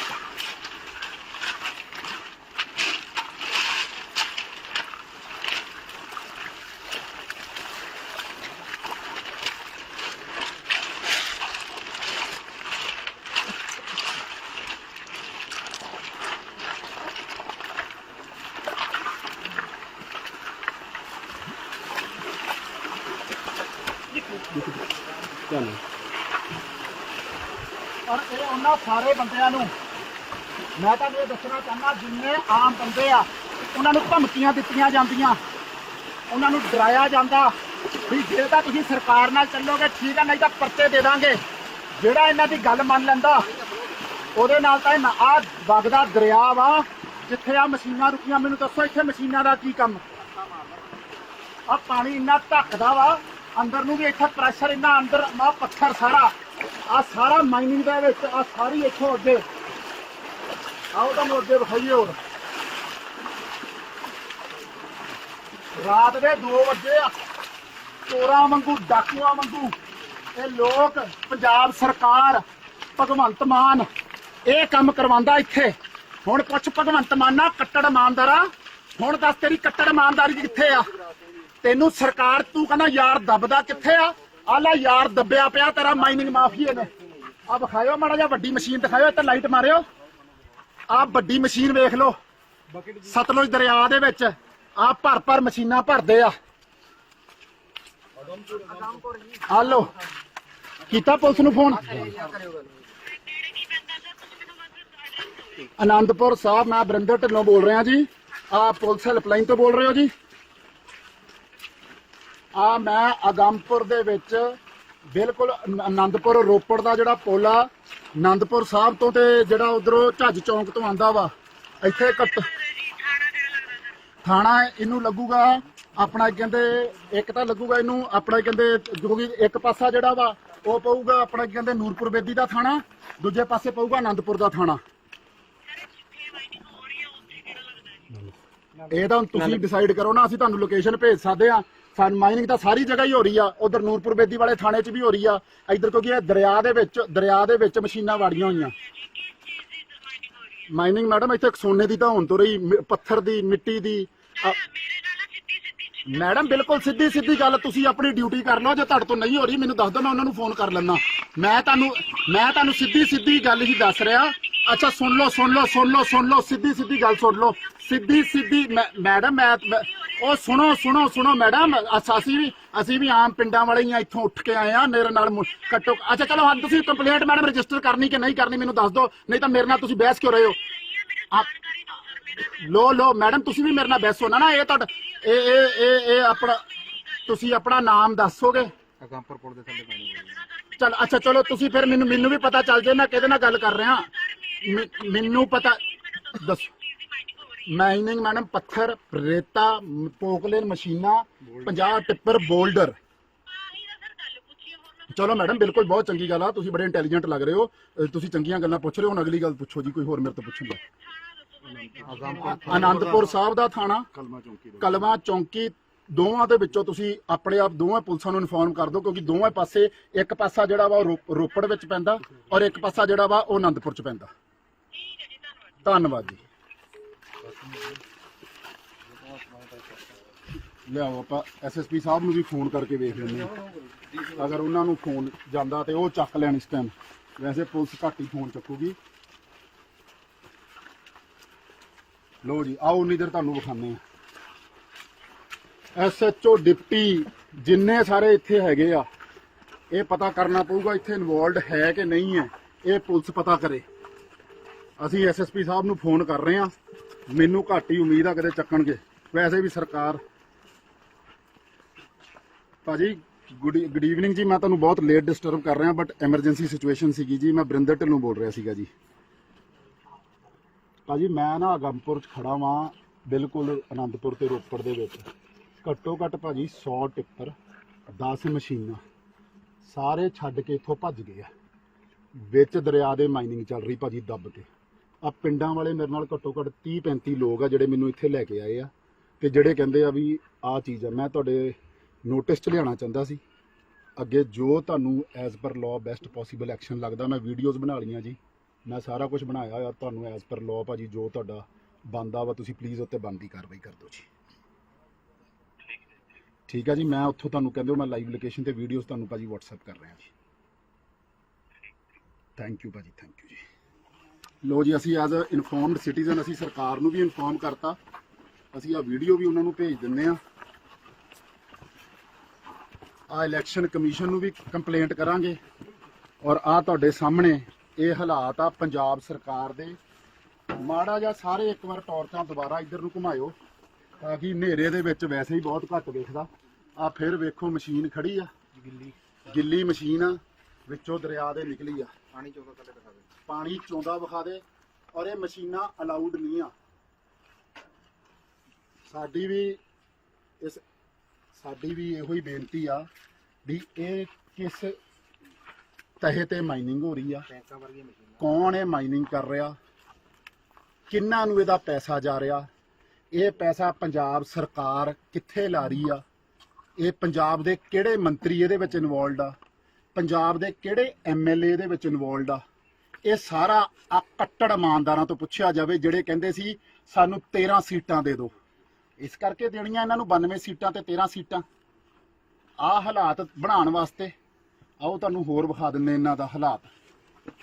ਸਾਰੇ ਬੰਦਿਆਂ ਨੂੰ। ਮੈਂ ਤੁਹਾਨੂੰ ਇਹ ਦੱਸਣਾ ਚਾਹੁੰਦਾ, ਜਿੰਨੇ ਆਮ ਬੰਦੇ ਆ, ਉਹਨਾਂ ਨੂੰ ਧਮਕੀਆਂ ਦਿੱਤੀਆਂ ਜਾਂਦੀਆਂ। ਉਹਨਾਂ ਨੂੰ ਡਰਾਇਆ ਜਾਂਦਾ ਵੀ ਜੇ ਤਾਂ ਤੁਸੀਂ ਸਰਕਾਰ ਨਾਲ ਚੱਲੋਗੇ, ਠੀਕ ਆ, ਨਹੀਂ ਤਾਂ ਪਰਚੇ ਦੇ ਦਾਂਗੇ। ਜਿਹੜਾ ਇਹਨਾਂ ਦੀ ਗੱਲ ਮੰਨ ਲੈਂਦਾ, ਉਹਦੇ ਨਾਲ ਤਾਂ ਇਹ ਆ ਵਗਦਾ ਦਰਿਆ ਵਾ, ਜਿੱਥੇ ਆ ਮਸ਼ੀਨਾਂ ਰੁਕੀਆਂ। ਮੈਨੂੰ ਦੱਸੋ, ਇੱਥੇ ਮਸ਼ੀਨਾਂ ਦਾ ਕੀ ਕੰਮ? ਆ ਪਾਣੀ ਇੰਨਾ ਧੱਕਦਾ ਵਾ, ਅੰਦਰ ਨੂੰ ਵੀ ਇੱਥੇ ਪ੍ਰੈਸ਼ਰ ਇੰਨਾ, ਅੰਦਰ ਆ ਪੱਥਰ ਸਾਰਾ। ਆ ਸਾਰਾ ਮਾਈਨਿੰਗ ਦੇ ਵਿੱਚ, ਆ ਸਾਰੀ ਇੱਥੋਂ ਅੱਗੇ। ਆਓ ਤੁਹਾਨੂੰ ਅੱਗੇ ਵਿਖਾਈਏ ਹੋਰ। ਰਾਤ ਦੇ 2 ਵਜੇ ਆ। ਚੋਰਾਂ ਵਾਂਗੂ, ਡਾਕੂਆਂ ਵਾਂਗੂ। ਇਹ ਲੋਕ, ਪੰਜਾਬ ਸਰਕਾਰ, ਭਗਵੰਤ ਮਾਨ, ਇਹ ਕੰਮ ਕਰਵਾਉਂਦਾ ਇੱਥੇ। ਹੁਣ ਪੁੱਛ ਭਗਵੰਤ ਮਾਨਾ, ਕੱਟੜ ਇਮਾਨਦਾਰਾ? ਹੁਣ ਦੱਸ ਤੇਰੀ ਕੱਟੜ ਇਮਾਨਦਾਰੀ ਕਿੱਥੇ ਆ? ਤੈਨੂੰ ਸਰਕਾਰ, ਤੂੰ ਕਹਿੰਦਾ ਯਾਰ ਦੱਬਦਾ ਕਿੱਥੇ ਆ? ਆਲਾ ਯਾਰ ਦੱਬਿਆ ਪਿਆ ਤੇਰਾ ਮਾਈਨਿੰਗ ਮਾਫੀਏ ਨੇ। ਆ ਵਿਖਾਇਓ ਮਾੜਾ ਜਿਹਾ, ਵੱਡੀ ਮਸ਼ੀਨ ਦਿਖਾਇਓ, ਇੱਥੇ ਲਾਈਟ ਮਾਰਿਓ। ਆ ਵੱਡੀ ਮਸ਼ੀਨ ਵੇਖ ਲਓ, ਸਤਲੁਜ ਦਰਿਆ ਦੇ ਵਿੱਚ। ਆ ਭਰ ਭਰ ਮਸ਼ੀਨਾਂ ਭਰਦੇ ਆ। ਹਾਲੋ ਕੀਤਾ ਪੁਲਿਸ ਨੂੰ ਫੋਨ? ਆਨੰਦਪੁਰ ਸਾਹਿਬ, ਮੈਂ ਬਰਿੰਦਰ ਢਿੱਲੋਂ ਬੋਲ ਰਿਹਾ ਜੀ। ਆ ਪੁਲਿਸ ਹੈਲਪਲਾਈਨ ਤੋਂ ਬੋਲ ਰਹੇ ਹੋ ਜੀ। ਆ ਮੈਂ ਆਗਮਪੁਰ ਦੇ ਵਿੱਚ ਬਿਲਕੁਲ ਆਨੰਦਪੁਰ ਰੋਪੜ ਦਾ ਜਿਹੜਾ ਪੁਲ ਆ ਆਨੰਦਪੁਰ ਸਾਹਿਬ ਤੋਂ ਤੇ ਜਿਹੜਾ ਉਧਰੋਂ ਝੱਜ ਚੌਂਕ ਤੋਂ ਆਂਦਾ ਵਾ ਇੱਥੇ ਕੱਟ ਥਾਣਾ ਇਹਨੂੰ ਲੱਗੂਗਾ ਆਪਣਾ ਕਹਿੰਦੇ ਇੱਕ ਤਾਂ ਲੱਗੂਗਾ ਇਹਨੂੰ ਆਪਣਾ ਕਹਿੰਦੇ ਕਿਉਂਕਿ ਇੱਕ ਪਾਸਾ ਜਿਹੜਾ ਵਾ ਉਹ ਪਊਗਾ ਆਪਣਾ ਕਹਿੰਦੇ ਨੂਰਪੁਰ ਬੇਦੀ ਦਾ ਥਾਣਾ ਦੂਜੇ ਪਾਸੇ ਪਊਗਾ ਆਨੰਦਪੁਰ ਦਾ ਥਾਣਾ। ਇਹ ਤਾਂ ਤੁਸੀਂ ਡਿਸਾਈਡ ਕਰੋ ਨਾ ਅਸੀਂ ਤੁਹਾਨੂੰ ਲੋਕੇਸ਼ਨ ਭੇਜ ਸਕਦੇ ਆ ਸਨ ਮਾਈਨਿੰਗ ਤਾਂ ਸਾਰੀ ਜਗ੍ਹਾ ਹੀ ਹੋ ਰਹੀ ਆ। ਉਧਰ ਨੂਰਪੁਰ ਬੇਦੀ ਵਾਲੇ ਥਾਣੇ 'ਚ ਵੀ ਹੋ ਰਹੀ ਆ। ਇੱਧਰ ਕਿਉਂਕਿ ਇਹ ਦਰਿਆ ਦੇ ਵਿੱਚ, ਦਰਿਆ ਦੇ ਵਿੱਚ ਮਸ਼ੀਨਾਂ ਵਾੜੀਆਂ ਹੋਈਆਂ। ਮਾਈਨਿੰਗ ਮੈਡਮ, ਇੱਥੇ ਸੋਨੇ ਦੀ ਤਾਂ ਹੁਣ ਤੋਂ ਰਹੀ, ਮ- ਪੱਥਰ ਦੀ, ਮਿੱਟੀ ਦੀ। ਅ- ਮੈਡਮ, ਬਿਲਕੁਲ ਸਿੱਧੀ ਸਿੱਧੀ ਗੱਲ, ਤੁਸੀਂ ਆਪਣੀ ਡਿਊਟੀ ਕਰ ਲਓ, ਜੇ ਤੁਹਾਡੇ ਤੋਂ ਨਹੀਂ ਹੋ ਰਹੀ, ਮੈਨੂੰ ਦੱਸ ਦਿਓ, ਮੈਂ ਉਹਨਾਂ ਨੂੰ ਫੋਨ ਕਰ ਲੈਣਾ ਮੈਂ ਤੁਹਾਨੂੰ ਮੈਂ ਤੁਹਾਨੂੰ ਸਿੱਧੀ ਸਿੱਧੀ ਗੱਲ ਹੀ ਦੱਸ ਰਿਹਾ। ਅੱਛਾ, ਸੁਣ ਲਓ ਸੁਣ ਲਓ ਸੁਣ ਲਓ ਸੁਣ ਲਓ ਸਿੱਧੀ ਸਿੱਧੀ ਗੱਲ ਸੁਣ ਲਓ। ਸਿੱਧੀ ਸਿੱਧੀ ਮੈਂ- ਮੈਡਮ, ਮੈਂ, ਮੈਂ- ਉਹ ਸੁਣੋ ਸੁਣੋ ਸੁਣੋ ਮੈਡਮ ਅਸ- ਅਸੀਂ ਵੀ ਅਸੀਂ ਵੀ ਆਮ ਪਿੰਡਾਂ ਵਾਲੇ ਹੀ ਆ ਇੱਥੋਂ ਉੱਠ ਕੇ ਆਏ ਆ ਮੇਰੇ ਨਾਲ ਮੁ- ਕੱਟੋ ਅੱਛਾ ਚਲੋ ਹਾਂ ਤੁਸੀਂ ਕੰਪਲੇਂਟ ਮੈਡਮ ਰਜਿਸਟਰ ਕਰਨੀ ਕਿ ਨਹੀਂ ਕਰਨੀ ਮੈਨੂੰ ਦੱਸ ਦਿਓ ਨਹੀਂ ਤਾਂ ਮੇਰੇ ਨਾਲ ਤੁਸੀਂ ਬਹਿਸ ਕਿਉਂ ਰਹੇ ਹੋ? ਲੋ ਲੋ ਮੈਡਮ ਤੁਸੀਂ ਵੀ ਮੇਰੇ ਨਾਲ ਬਹਿਸੋ ਨਾ ਨਾ ਇਹ ਤੁਹਾਡਾ ਇਹ ਇਹ ਇਹ ਇਹ ਆਪਣਾ ਤੁਸੀਂ ਆਪਣਾ ਨਾਮ ਦੱਸੋਗੇ? ਅਗੰਪਰ ਪੁਲ ਦੇ ਥੱਲੇ ਪਾਣੀ ਚਲ ਅੱਛਾ ਚਲੋ ਤੁਸੀਂ ਫਿਰ ਮੈਨੂੰ ਮੈਨੂੰ ਵੀ ਪਤਾ ਚੱਲ ਜੇ ਮੈਂ ਕਿਹਦੇ ਨਾਲ ਗੱਲ ਕਰ ਰਿਹਾ। ਮੈਨੂੰ ਪਤਾ ਦੱਸੋ। ਮਾਈਨਿੰਗ ਮੈਡਮ ਪੱਥਰ ਰੇਤਾ ਪੋਕਲੇਨ ਮਸ਼ੀਨਾਂ 50 ਟਿੱਪਰ ਬੋਲਡਰ। ਚਲੋ ਮੈਡਮ ਬਿਲਕੁਲ ਬਹੁਤ ਚੰਗੀ ਗੱਲ ਆ। ਤੁਸੀਂ ਬੜੇ ਇੰਟੈਲੀਜੈਂਟ ਲੱਗ ਰਹੇ ਹੋ। ਅ, ਤੁਸੀਂ ਚੰਗੀਆਂ ਗੱਲਾਂ ਪੁੱਛ ਰਹੇ ਹੋ। ਹੁਣ ਅਗਲੀ ਗੱਲ ਪੁੱਛੋ ਜੀ ਕੋਈ ਹੋਰ ਮੇਰੇ ਤੋਂ ਪੁੱਛਣ ਆਨੰਦਪੁਰ ਸਾਹਿਬ ਦਾ ਥਾਣਾ ਕਲਮਾ ਚੌਂਕੀ ਦਾ ਚੌਂਕੀ ਦੋਵਾਂ ਦੇ ਵਿੱਚੋਂ ਤੁਸੀਂ ਆਪਣੇ ਆਪ ਦੋਵਾਂ ਪੁਲਿਸਾਂ ਨੂੰ ਇਨਫੋਰਮ ਕਰ ਦਿਓ ਕਿਉਂਕਿ ਦੋਵੇਂ ਪਾਸੇ ਇੱਕ ਪਾਸਾ ਜਿਹੜਾ ਵਾ ਉਹ ਰੋ- ਰੋਪੜ ਵਿੱਚ ਪੈਂਦਾ ਔਰ ਇੱਕ ਪਾਸਾ ਜਿਹੜਾ ਵਾ ਉਹ ਆਨੰਦਪੁਰ ਚ ਪੈਂਦਾ। ਧੰਨਵਾਦ ਜੀ। ਲਿਆਓ ਆਪਾਂ ਐਸਐਸਪੀ ਸਾਹਿਬ ਨੂੰ ਵੀ ਫੋਨ ਕਰਕੇ ਵੇਖ ਲੈਂਦੇ ਹਾਂ। ਅਗਰ ਉਹਨਾਂ ਨੂੰ ਫੋਨ ਜਾਂਦਾ ਤੇ ਉਹ ਚੱਕ ਲੈਣ ਇਸ ਟਾਈਮ ਵੈਸੇ ਪੁਲਿਸ ਘੱਟ ਹੀ ਫੋਨ ਚੱਕੂਗੀ। ਲੋ ਜੀ, ਆਓ ਉਨੀ ਦੇਰ ਤੁਹਾਨੂੰ ਵਿਖਾਉਂਦੇ ਆ ਐਸਐਚਓ ਡਿਪਟੀ, ਜਿੰਨੇ ਸਾਰੇ ਇੱਥੇ ਹੈਗੇ ਆ, ਇਹ ਪਤਾ ਕਰਨਾ ਪਊਗਾ ਇੱਥੇ ਇਨਵੋਲਡ ਹੈ ਕਿ ਨਹੀਂ ਹੈ, ਇਹ ਪੁਲਿਸ ਪਤਾ ਕਰੇ। ਅਸੀਂ ਐਸਐਸਪੀ ਸਾਹਿਬ ਨੂੰ ਫੋਨ ਕਰ ਰਹੇ ਹਾਂ। ਮੈਨੂੰ ਘੱਟ ਹੀ ਉਮੀਦ ਆ ਕਦੇ ਚੱਕਣਗੇ। ਵੈਸੇ ਵੀ ਸਰਕਾਰ ਭਾਜੀ, ਗੁੱਡ ਗੁੱਡ ਈਵਨਿੰਗ ਜੀ, ਮੈਂ ਤੁਹਾਨੂੰ ਬਹੁਤ ਲੇਟ ਡਿਸਟਰਬ ਕਰ ਰਿਹਾ ਬਟ ਐਮਰਜੈਂਸੀ ਸਿਚੁਏਸ਼ਨ ਸੀਗੀ ਜੀ। ਮੈਂ ਬਰਿੰਦਰ ਢਿੱਲੋਂ ਬੋਲ ਰਿਹਾ ਸੀਗਾ ਜੀ। ਭਾਜੀ, ਮੈਂ ਨਾ ਆਗਮਪੁਰ ਚ ਖੜਾ ਵਾਂ, ਬਿਲਕੁਲ ਅਨੰਦਪੁਰ ਤੇ ਰੋਪੜ ਦੇ ਵਿੱਚ। ਘੱਟੋ ਘੱਟ ਭਾਜੀ 100 ਟਿੱਪਰ 10 ਮਸ਼ੀਨਾਂ, ਸਾਰੇ ਛੱਡ ਕੇ ਇੱਥੋਂ ਭੱਜ ਗਏ ਆ। ਵਿੱਚ ਦਰਿਆ ਦੇ ਮਾਈਨਿੰਗ ਚੱਲ ਰਹੀ ਭਾਜੀ ਦੱਬ ਕੇ। ਆ ਪਿੰਡਾਂ ਵਾਲੇ ਮੇਰੇ ਨਾਲ ਘੱਟੋ ਘੱਟ 30 35 ਲੋਕ ਆ ਜਿਹੜੇ ਮੈਨੂੰ ਇੱਥੇ ਲੈ ਕੇ ਆਏ ਆ ਤੇ ਜਿਹੜੇ ਕਹਿੰਦੇ ਆ ਵੀ ਆਹ ਚੀਜ਼ ਆ। ਮੈਂ ਤੁਹਾਡੇ ਨੋਟਿਸ 'ਚ ਲਿਆਉਣਾ ਚਾਹੁੰਦਾ ਸੀ। ਅੱਗੇ ਜੋ ਤੁਹਾਨੂੰ as per law best possible action ਲੱਗਦਾ, ਮੈਂ ਵੀਡੀਓਜ਼ ਬਣਾ ਲਈਆਂ ਜੀ। ਮੈਂ ਸਾਰਾ ਕੁਝ ਬਣਾਇਆ ਹੋਇਆ, ਤੁਹਾਨੂੰ ਐਜ਼ ਪਰ ਲਾਅ ਭਾਜੀ ਜੋ ਤੁਹਾਡਾ ਬੰਦਾ ਵਾ, ਤੁਸੀਂ ਪਲੀਜ਼ ਉੱਤੇ ਬੰਦੀ ਕਾਰਵਾਈ ਕਰ ਦਿਓ ਜੀ। ਠੀਕ ਆ ਜੀ, ਮੈਂ ਉੱਥੋਂ ਤੁਹਾਨੂੰ ਕਹਿੰਦੇ ਹੋ, ਮੈਂ ਲਾਈਵ ਲੋਕੇਸ਼ਨ ਤੇ ਵੀਡੀਓਜ਼ ਤੁਹਾਨੂੰ ਭਾਜੀ WhatsApp ਕਰ ਰਿਹਾ ਜੀ। ਥੈਂਕ ਯੂ ਭਾਜੀ ਥੈਂਕ ਯੂ ਜੀ। ਲੋ ਜੀ ਅਸੀਂ ਐਜ਼ ਅ ਇਨਫੋਰਮਡ ਸਿਟੀਜ਼ਨ ਅਸੀਂ ਸਰਕਾਰ ਨੂੰ ਵੀ ਇਨਫੋਰਮ ਕਰਤਾ। ਅਸੀਂ ਆ ਵੀਡੀਓ ਵੀ ਉਹਨਾਂ ਨੂੰ ਭੇਜ ਦਿੰਨੇ ਆ ਆ ਇਲੈਕਸ਼ਨ ਕਮਿਸ਼ਨ ਨੂੰ ਵੀ ਕੰਪਲੇਂਟ ਕਰਾਂਗੇ। ਔਰ ਆ ਤੁਹਾਡੇ ਸਾਹਮਣੇ ਇਹ ਹਾਲਾਤ ਆ ਪੰਜਾਬ ਸਰਕਾਰ ਦੇ। ਮਾੜਾ ਜਿਹਾ ਸਾਰੇ ਇੱਕ ਵਾਰ ਟਾਰਚਾਂ ਦੁਬਾਰਾ ਇੱਧਰ ਨੂੰ ਘੁਮਾਇਓ ਤਾਂ ਕਿ ਹਨੇਰੇ ਦੇ ਵਿੱਚ ਵੈਸੇ ਹੀ ਬਹੁਤ ਘੱਟ ਦਿਖਦਾ ਆ ਫਿਰ ਵੇਖੋ ਮਸ਼ੀਨ ਖੜੀ ਆ। ਗਿੱਲੀ। ਗਿੱਲੀ ਮਸ਼ੀਨ ਆ ਵਿੱਚੋਂ ਦਰਿਆ ਦੇ ਨਿਕਲੀ ਆ। ਪਾਣੀ ਚੋਦਾ ਥੱਲੇ ਦਿਖਾ ਦੇ। ਪਾਣੀ ਚੋਂਦਾ ਵਿਖਾ ਦੇ ਔਰ ਇਹ ਮਸ਼ੀਨਾਂ ਅਲਾਉਡ ਨਹੀਂ ਆ। ਸਾਡੀ ਵੀ ਇਸ ਸਾਡੀ ਵੀ ਇਹੋ ਹੀ ਬੇਨਤੀ ਆ ਵੀ ਇਹ ਕਿਸ ਤਹਿ ਤੇ ਮਾਈਨਿੰਗ ਹੋ ਰਹੀ ਆ। ਟੈਂਕਾਂ ਵਰਗੀਆਂ ਮਸ਼ੀਨਾਂ। ਕੌਣ ਇਹ ਮਾਈਨਿੰਗ ਕਰ ਰਿਹਾ? ਕਿੰਨਾਂ ਨੂੰ ਇਹਦਾ ਪੈਸਾ ਜਾ ਰਿਹਾ? ਇਹ ਪੈਸਾ ਪੰਜਾਬ ਸਰਕਾਰ ਕਿੱਥੇ ਲਾ ਰਹੀ ਆ? ਇਹ ਪੰਜਾਬ ਦੇ ਕਿਹੜੇ ਮੰਤਰੀ ਇਹਦੇ ਵਿੱਚ ਇਨਵੋਲਡ ਆ? ਪੰਜਾਬ ਦੇ ਕਿਹੜੇ ਐਮਐਲਏ ਦੇ ਵਿੱਚ ਇਨਵੋਲਡ ਆ? ਇਹ ਸਾਰਾ ਆ ਕੱਟੜ ਇਮਾਨਦਾਰਾਂ ਤੋਂ ਪੁੱਛਿਆ ਜਾਵੇ, ਜਿਹੜੇ ਕਹਿੰਦੇ ਸੀ, ਸਾਨੂੰ 13 ਸੀਟਾਂ ਦੇ ਦਿਓ। ਇਸ ਕਰਕੇ ਦੇਣੀਆਂ ਇਹਨਾਂ ਨੂੰ 92 ਸੀਟਾਂ ਤੇ 13 ਸੀਟਾਂ। ਆ ਹਾਲਾਤ ਬਣਾਉਣ ਵਾਸਤੇ, ਆਓ ਤੁਹਾਨੂੰ ਹੋਰ ਵਿਖਾ ਦਿੰਨੇ ਇਹਨਾਂ ਦਾ ਹਾਲਾਤ।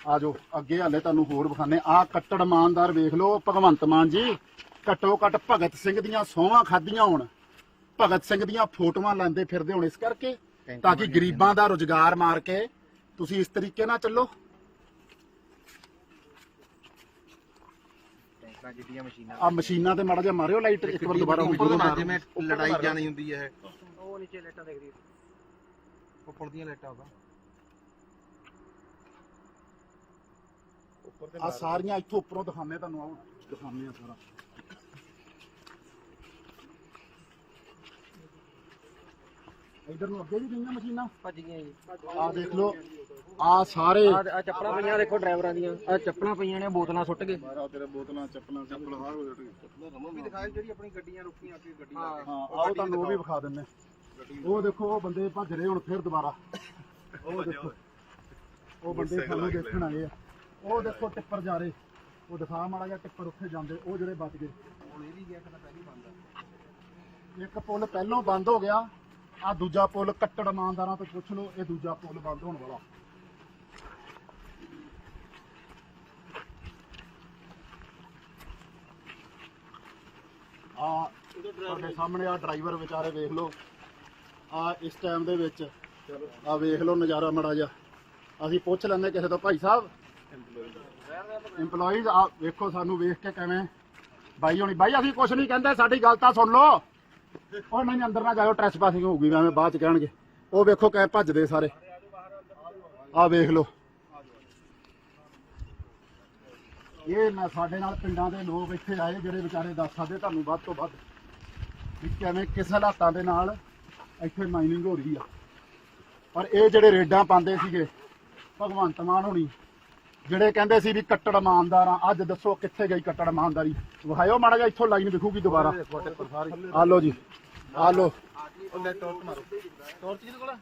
ਆਜੋ ਅੱਗੇ ਹਾਲੇ ਤੁਹਾਨੂੰ ਹੋਰ ਵਿਖਾਣੇ ਆ ਕੱਟੜ ਇਮਾਨਦਾਰ ਵੇਖ ਲਓ, ਭਗਵੰਤ ਮਾਨ ਜੀ, ਘੱਟੋ ਘੱਟ ਭਗਤ ਸਿੰਘ ਦੀਆਂ ਸੋਹਾਂ ਖਾਧੀਆਂ ਹੋਣ। ਭਗਤ ਸਿੰਘ ਦੀਆਂ ਫੋਟੋਆਂ ਲੈਂਦੇ ਫਿਰਦੇ ਹੋਣ। ਇਸ ਕਰਕੇ ਤਾਂ ਕਿ ਗਰੀਬਾਂ ਦਾ ਰੁਜ਼ਗਾਰ ਮਾਰ ਕੇ ਤੁਸੀਂ ਇਸ ਤਰੀਕੇ ਨਾਲ ਚੱਲੋ। ਟੈਂਕਾਂ ਜਿੱਡੀਆਂ ਮਸ਼ੀਨਾਂ ਆ ਮਸ਼ੀਨਾਂ ਤੇ ਮਾੜਾ ਜਿਹਾ ਮਾਰਿਓ ਲਾਈਟ ਇੱਕ ਵਾਰ ਦੁਬਾਰਾ ਹੁਣ ਜ਼ਰੂਰ ਮਾਰਿਓ। ਜਿਵੇਂ ਲੜਾਈ ਜਾਣੀ ਹੁੰਦੀ ਹੈ ਉਹ ਨੀਚੇ ਲੈਟਾਂ ਦੇਖਦੀ ਉਹ ਪੁਲ ਦੀਆਂ ਲਾਈਟਾਂ ਉਹਦਾ ਉੱਪਰ ਆ ਸਾਰੀਆਂ ਇੱਥੋਂ ਉੱਪਰੋਂ ਦਿਖਾਉਂਦੇ ਤੁਹਾਨੂੰ ਆਓ ਦਿਖਾਉਂਦੇ ਆ ਸਾਰਾ। ਇਧਰ ਨੂੰ ਅੱਗੇ ਵੀ ਗਈਆਂ ਮਸ਼ੀਨਾਂ? ਭੱਜ ਗਈਆਂ ਜੀ। ਆ ਦੇਖ ਲਓ ਆ ਸਾਰੇ ਆ ਚੱਪਲਾਂ ਪਈਆਂ ਦੇਖੋ ਡਰਾਈਵਰਾਂ ਦੀਆਂ। ਆ ਚੱਪਲਾਂ ਪਈਆਂ ਨੇ ਬੋਤਲਾਂ ਸੁੱਟ ਕੇ ਮਾਰਾ ਤੇਰੇ ਬੋਤਲਾਂ ਚੱਪਲਾਂ ਚੱਪਲਾਂ ਸਾਰਾ ਕੁਝ ਉਹ ਵੀ ਦਿਖਾਏ ਜਿਹੜੀ ਆਪਣੀ ਗੱਡੀਆਂ ਰੁਕੀਆਂ ਅੱਗੇ ਗੱਡੀਆਂ ਹਾਂ ਹਾਂ ਆਓ ਤੁਹਾਨੂੰ ਉਹ ਵੀ ਵਿਖਾ ਦਿੰਨੇ ਉਹ ਦੇਖੋ ਉਹ ਬੰਦੇ ਭੱਜ ਰਹੇ ਹੁਣ ਫਿਰ ਦੁਬਾਰਾ। ਉਹ ਦੇਖੋ ਉਹ। ਬੰਦੇ ਸਾਨੂੰ ਦੇਖਣ ਆਏ ਆ। ਉਹ ਦੇਖੋ ਟਿੱਪਰ ਜਾ ਰਹੇ। ਉਹ ਦਿਖਾ ਮਾੜਾ ਜਿਹਾ ਟਿੱਪਰ ਉੱਥੇ ਜਾਂਦੇ ਉਹ ਜਿਹੜੇ ਬਚ ਗਏ। ਹੁਣ ਇਹ ਵੀ ਗਿਆ ਕਿ ਪਹਿਲੀ ਬੰਦ ਇੱਕ ਪੁਲ ਪਹਿਲੋਂ ਬੰਦ ਹੋ ਗਿਆ। ਆ ਦੂਜਾ ਪੁਲ ਕੱਟੜ ਇਮਾਨਦਾਰਾਂ ਤੋਂ ਪੁੱਛ ਲਓ, ਇਹ ਦੂਜਾ ਪੁਲ ਬੰਦ ਹੋਣ ਵਾਲਾ। ਆ ਤੁਹਾਡੇ ਸਾਹਮਣੇ ਆ ਡਰਾਈਵਰ ਵਿਚਾਰੇ ਵੇਖ ਲਓ। ਆ ਇਸ ਟਾਈਮ ਦੇ ਵਿੱਚ ਆ ਵੇਖ ਲਓ ਨਜ਼ਾਰਾ ਮੜਾ ਜਾ ਅਸੀਂ ਪੁੱਛ ਲੈਂਦੇ ਕਿਸੇ ਤੋਂ, ਭਾਈ ਸਾਹਿਬ? EMPLOYEES ਆ ਵੇਖੋ ਸਾਨੂੰ ਵੇਖ ਕੇ ਕਿਵੇਂ। ਬਾਈ ਹੋਣੀ, ਬਾਈ ਅਸੀਂ ਕੁਝ ਨਹੀਂ ਕਹਿੰਦੇ, ਸਾਡੀ ਗੱਲ ਤਾਂ ਸੁਣ ਲਓ। ਉਹ ਨਹੀਂ ਅੰਦਰ ਨਾ ਜਾਇਓ ਟ੍ਰੈਸਪਾਸਿੰਗ ਹੋਊਗੀ ਐਵੇਂ ਬਾਅਦ ਚ ਕਹਿਣਗੇ। ਉਹ ਵੇਖੋ ਕੈ ਭੱਜਦੇ ਸਾਰੇ। ਆ ਵੇਖ ਲਓ। ਇਹ ਨਾ ਸਾਡੇ ਨਾਲ ਪਿੰਡਾਂ ਦੇ ਲੋਕ ਇੱਥੇ ਆਏ, ਜਿਹੜੇ ਵਿਚਾਰੇ ਦੱਸ ਸਕਦੇ, ਤੁਹਾਨੂੰ ਵੱਧ ਤੋਂ ਵੱਧ ਵੀ ਕਿਵੇਂ ਕਿਸ ਹਾਲਾਤਾਂ ਦੇ ਨਾਲ ਇੱਥੇ ਮਾਈਨਿੰਗ ਹੋ ਰਹੀ ਆ। ਪਰ ਇਹ ਜਿਹੜੇ ਰੇਡਾਂ ਪਾਉਂਦੇ ਸੀਗੇ, ਭਗਵੰਤ ਮਾਨ ਹੋਣੀ ਜਿਹੜੇ ਕਹਿੰਦੇ ਸੀ ਵੀ ਕੱਟੜ ਇਮਾਨਦਾਰ ਆ ਅੱਜ ਦੱਸੋ ਕਿੱਥੇ ਗਈ ਕੱਟੜ ਇਮਾਨਦਾਰੀ? ਵਿਖਾਇਓ ਮਾੜਾ ਜਿਹਾ ਇੱਥੋਂ ਲਾਈਨ ਵਿਖੂਗੀ ਦੁਬਾਰਾ। ਆ ਲਓ ਜੀ ਆ ਲੈ ਟੋਰਚ ਮਾਰੋ ਟੋਰਚ ਕਿਹਦੇ ਕੋਲ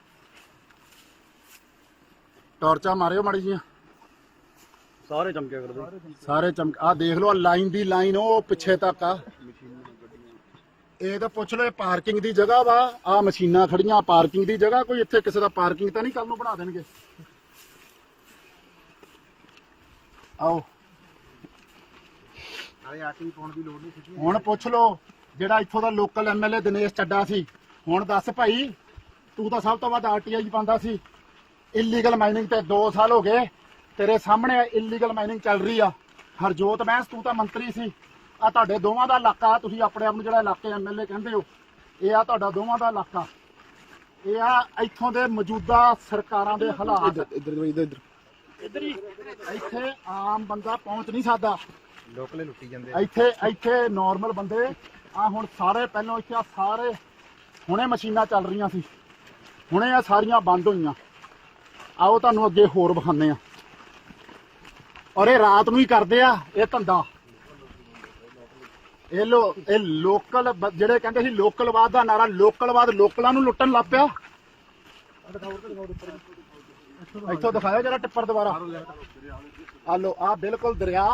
ਟਾਰਚਾਂ ਮਾਰਿਓ ਮਾੜੀ ਜੀਆਂ। ਸਾਰੇ ਚਮਕਿਆ ਕਰਦੇ ਸਾਰੇ ਚਮਕ ਆ ਦੇਖ ਲਓ ਲਾਈਨ ਦੀ ਲਾਈਨ ਉਹ ਪਿੱਛੇ ਤੱਕ ਆ। ਇਹ ਤਾਂ ਪੁੱਛ ਲਓ ਪਾਰਕਿੰਗ ਦੀ ਜਗ੍ਹਾ ਵਾ। ਆ ਮਸ਼ੀਨਾਂ ਖੜੀਆਂ ਪਾਰਕਿੰਗ ਦੀ ਜਗ੍ਹਾ ਕੋਈ ਇੱਥੇ ਕਿਸੇ ਦਾ ਪਾਰਕਿੰਗ ਤਾਂ ਨਹੀਂ ਕੱਲ ਨੂੰ ਬਣਾ ਦੇਣਗੇ। ਆਓ। ਨਾਲੇ ਆਰਟੀ ਪਾਉਣ ਦੀ ਲੋੜ ਨਹੀਂ ਸਿੱਧੀ। ਹੁਣ ਪੁੱਛ ਲਓ ਜਿਹੜਾ ਇੱਥੋਂ ਦਾ ਲੋਕਲ ਐਮਐਲਏ ਦਿਨੇਸ਼ ਚੱਡਾ ਸੀ। ਹੁਣ ਦੱਸ ਭਾਈ ਤੂੰ ਤਾਂ ਸਭ ਤੋਂ ਵੱਧ ਆਰਟੀਆਈ ਪਾਉਂਦਾ ਸੀ। ਇਲੀਗਲ ਮਾਈਨਿੰਗ ਤੇ 2 ਸਾਲ ਹੋ ਗਏ। ਤੇਰੇ ਸਾਹਮਣੇ ਇਲੀਗਲ ਮਾਈਨਿੰਗ ਚੱਲ ਰਹੀ ਆ। ਹਰਜੋਤ ਮਹਿਸ ਤੂੰ ਤਾਂ ਮੰਤਰੀ ਸੀ। ਆ ਤੁਹਾਡੇ ਦੋਵਾਂ ਦਾ ਇਲਾਕਾ ਤੁਸੀਂ ਆਪਣੇ ਆਪ ਨੂੰ ਜਿਹੜਾ ਇਲਾਕੇ ਐਮਐਲਏ ਕਹਿੰਦੇ ਹੋ ਇਹ ਆ ਤੁਹਾਡਾ ਦੋਵਾਂ ਦਾ ਇਲਾਕਾ। ਇਹ ਆ ਇੱਥੋਂ ਦੇ ਮੌਜੂਦਾ ਸਰਕਾਰਾਂ ਦੇ ਹਾਲਾਤ। ਇੱਧਰ ਇੱਧਰ ਇੱਧਰ ਇੱਧਰ ਹੀ ਇੱਥੇ ਆਮ ਬੰਦਾ ਪਹੁੰਚ ਨਹੀਂ ਸਕਦਾ। ਲੋਕਲੇ ਲੁੱਟੀ ਜਾਂਦੇ ਇੱਥੇ ਇੱਥੇ ਨਾਰਮਲ ਬੰਦੇ ਆ ਹੁਣ ਸਾਰੇ ਪਹਿਲਾਂ ਇੱਥੇ ਸਾਰੇ ਹੁਣੇ ਮਸ਼ੀਨਾਂ ਚੱਲ ਰਹੀਆਂ ਸੀ। ਹੁਣੇ ਆ ਸਾਰੀਆਂ ਬੰਦ ਹੋਈਆਂ। ਆਓ ਤੁਹਾਨੂੰ ਅੱਗੇ ਹੋਰ ਵਿਖਾਉਂਦੇ ਆ। ਔਰ ਇਹ ਰਾਤ ਨੂੰ ਹੀ ਕਰਦੇ ਆ ਇਹ ਧੰਦਾ। ਇਹ ਲੋ ਇਹ ਲੋਕਲ ਬ- ਜਿਹੜੇ ਕਹਿੰਦੇ ਸੀ ਲੋਕਲਵਾਦ ਦਾ ਨਾਰਾ ਲੋਕਲਵਾਦ ਲੋਕਲਾਂ ਨੂੰ ਲੁੱਟਣ ਲੱਗ ਪਿਆ। ਇੱਥੋਂ ਦਿਖਾਇਓ ਜਰਾ ਟਿੱਪਰ ਦੁਬਾਰਾ। ਆ ਲੋ ਆ ਬਿਲਕੁਲ ਦਰਿਆ।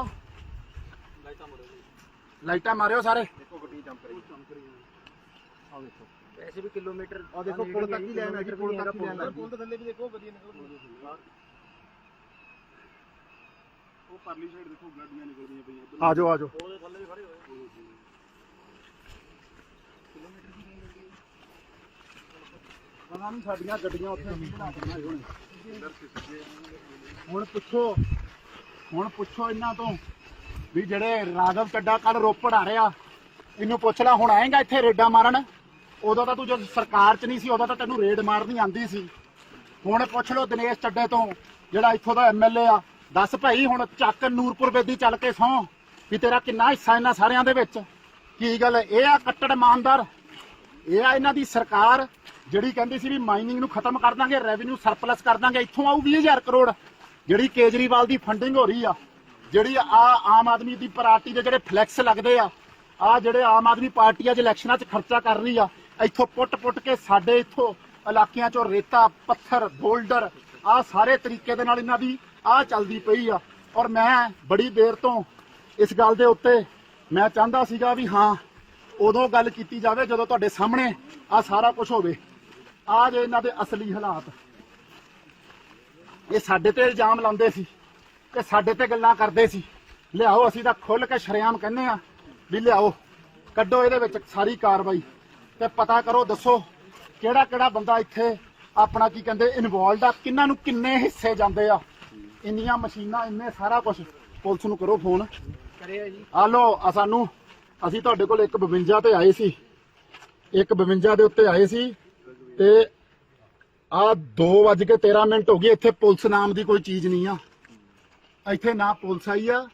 ਲਾਈਟਾਂ ਮਾਰਿਓ ਸਾਰੇ। ਦੇਖੋ ਗੱਡੀ ਜੰਪ ਰਹੀ ਆ ਦੇਖੋ ਵੈਸੇ ਵੀ ਕਿਲੋਮੀਟਰ ਆ ਦੇਖੋ ਪੁਲ ਤੱਕ ਹੀ ਲੈਣ ਲੱਗੀ ਪੁਲ ਤੱਕ ਹੀ ਲੈਣ ਪੁਲ ਦੇ ਥੱਲੇ ਵੀ ਦੇਖੋ ਵਧੀਆ ਨਿਕਲ ਉਹ ਪਰਲੀ ਸਾਈਡ ਦੇਖੋ ਗੱਡੀਆਂ ਨਿਕਲਦੀਆਂ ਪਈਆਂ ਆਜੋ ਆਜੋ। ਉਹਦੇ ਥੱਲੇ ਵੀ ਖੜੇ ਹੋਏ ਪਤਾ ਨਹੀਂ ਸਾਡੀਆਂ ਗੱਡੀਆਂ ਉੱਥੇ ਕੀ ਬਣਾ ਦਿੰਦੀਆਂ ਹੁਣ ਹੁਣ ਪੁੱਛੋ ਹੁਣ ਪੁੱਛੋ ਇਹਨਾਂ ਤੋਂ ਵੀ ਜਿਹੜੇ ਰਾਘਵ ਚੱਡਾ ਕੱਲ ਰੋਪੜ ਆ ਰਿਹਾ ਇਹਨੂੰ ਪੁੱਛ ਲੈ, ਹੁਣ ਆਏਗਾ ਇੱਥੇ ਰੇਡਾਂ ਮਾਰਨ? ਉਦੋਂ ਤਾਂ ਤੂੰ ਜਦ ਸਰਕਾਰ 'ਚ ਨਹੀਂ ਸੀ, ਉਦੋਂ ਤਾਂ ਤੈਨੂੰ ਰੇਡ ਮਾਰਨੀ ਆਂਦੀ ਸੀ। ਹੁਣ ਪੁੱਛ ਲਓ ਦਿਨੇਸ਼ ਚੱਡੇ ਤੋਂ, ਜਿਹੜਾ ਇੱਥੋਂ ਦਾ ਐਮਐਲਏ ਆ। ਦੱਸ ਭਾਈ, ਹੁਣ ਚੱਕ ਨੂਰਪੁਰ ਬੇਦੀ ਚੱਲ ਕੇ ਸੌ, ਵੀ ਤੇਰਾ ਕਿੰਨਾ ਹਿੱਸਾ ਇਹਨਾਂ ਸਾਰਿਆਂ ਦੇ ਵਿੱਚ। ਕੀ ਗੱਲ, ਇਹ ਆ ਕੱਟੜ ਇਮਾਨਦਾਰ, ਇਹ ਆ ਇਹਨਾਂ ਦੀ ਸਰਕਾਰ ਜਿਹੜੀ ਕਹਿੰਦੀ ਸੀ ਵੀ ਮਾਈਨਿੰਗ ਨੂੰ ਖਤਮ ਕਰ ਦਾਂਗੇ ਰੈਵਨਿਊ ਸਰਪਲਸ ਕਰ ਦਾਂਗੇ, ਇੱਥੋਂ ਆਊ 20000 ਕਰੋੜ। ਜਿਹੜੀ ਕੇਜਰੀਵਾਲ ਦੀ ਫੰਡਿੰਗ ਹੋ ਰਹੀ ਆ, ਜਿਹੜੀ ਆ ਆਮ ਆਦਮੀ ਦੀ ਪਾਰਟੀ ਦੇ ਜਿਹੜੇ ਫਲੈਕਸ ਲੱਗਦੇ ਆ ਆ ਜਿਹੜੇ ਆਮ ਆਦਮੀ ਪਾਰਟੀ ਅੱਜ ਇਲੈਕਸ਼ਨਾਂ 'ਚ ਖਰਚਾ ਕਰ ਰਹੀ ਆ, ਇੱਥੋਂ ਪੁੱਟ-ਪੁੱਟ ਕੇ ਸਾਡੇ ਇੱਥੋਂ ਇਲਾਕਿਆਂ 'ਚੋਂ ਰੇਤਾ, ਪੱਥਰ, ਬੋਲਡਰ, ਆ ਸਾਰੇ ਤਰੀਕੇ ਦੇ ਨਾਲ ਇਹਨਾਂ ਦੀ ਆ ਚੱਲਦੀ ਪਈ ਆ। ਔਰ ਮੈਂ ਬੜੀ ਦੇਰ ਤੋਂ ਇਸ ਗੱਲ ਦੇ ਉੱਤੇ ਮੈਂ ਚਾਹੁੰਦਾ ਸੀਗਾ ਵੀ ਹਾਂ, ਉਦੋਂ ਗੱਲ ਕੀਤੀ ਜਾਵੇ ਜਦੋਂ ਤੁਹਾਡੇ ਸਾਹਮਣੇ ਆ ਸਾਰਾ ਕੁਝ ਹੋਵੇ। ਆ ਜੇ ਇਹਨਾਂ ਦੇ ਅਸਲੀ ਹਾਲਾਤ। ਇਹ ਸਾਡੇ ਤੇ ਇਲਜ਼ਾਮ ਲਾਉਂਦੇ ਸੀ ਤੇ ਸਾਡੇ ਤੇ ਗੱਲਾਂ ਕਰਦੇ ਸੀ। ਲਿਆਓ ਅਸੀਂ ਤਾਂ ਖੁੱਲ ਕੇ ਸ਼ਰੇਆਮ ਕਹਿੰਦੇ ਆ ਵੀ ਲਿਆਓ ਕੱਢੋ ਇਹਦੇ ਵਿੱਚ ਸਾਰੀ ਕਾਰਵਾਈ। ਤੇ ਪਤਾ ਕਰੋ ਦੱਸੋ ਕਿਹੜਾ ਕਿਹੜਾ ਬੰਦਾ ਇੱਥੇ ਆਪਣਾ ਕੀ ਕਹਿੰਦੇ ਇਨਵੋਲਡ ਆ ਕਿੰਨਾਂ ਨੂੰ ਕਿੰਨੇ ਹਿੱਸੇ ਜਾਂਦੇ ਆ। ਇੰਨੀਆਂ ਮਸ਼ੀਨਾਂ ਇੰਨੇ ਸਾਰਾ ਕੁਝ ਪੁਲਿਸ ਨੂੰ ਕਰੋ ਫੋਨ। ਕਰਿਆ ਜੀ। ਆ ਲੋ ਆ ਸਾਨੂੰ। ਅਸੀਂ ਤੁਹਾਡੇ ਕੋਲ ਇੱਕ 52 ਤੇ ਆਏ ਸੀ। ਇੱਕ 52 ਦੇ ਉੱਤੇ ਆਏ ਸੀ। ਤੇ ਆ 2:13 ਮਿੰਟ ਹੋ ਗਏ ਇੱਥੇ ਪੁਲਿਸ ਨਾਮ ਦੀ ਕੋਈ ਚੀਜ਼ ਨਹੀਂ ਆ। ਇੱਥੇ ਨਾ ਪੁਲਿਸ ਆਈ ਆ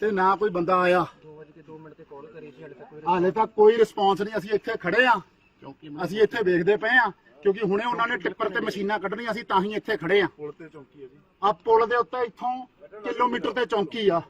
ਤੇ ਨਾ ਕੋਈ ਬੰਦਾ ਆਇਆ। 2 ਵਜੇ 2 ਮਿੰਟ ਤੇ ਕਾਲ ਕਰੀ ਸੀ ਹਲੇ ਤੱਕ ਕੋਈ ਹਾਲੇ ਤੱਕ ਕੋਈ ਰਿਸਪੌਂਸ ਨਹੀਂ ਅਸੀਂ ਇੱਥੇ ਖੜੇ ਆ। ਅਸੀਂ ਇੱਥੇ ਵੇਖਦੇ ਪਏ ਆ ਕਿਉਂਕਿ ਹੁਣੇ ਉਹਨਾਂ ਨੇ ਟਿੱਪਰ ਤੇ ਮਸ਼ੀਨਾਂ ਕੱਢਣੀਆਂ ਸੀ ਤਾਂ ਹੀ ਇੱਥੇ ਖੜੇ ਆ। ਪੁਲ ਤੇ ਚੌਂਕੀ ਹੈ ਜੀ। ਆ ਪੁਲ ਦੇ ਉੱਤੇ ਇੱਥੋਂ ਕਿਲੋਮੀਟਰ ਤੇ ਚੌਂਕੀ ਆ।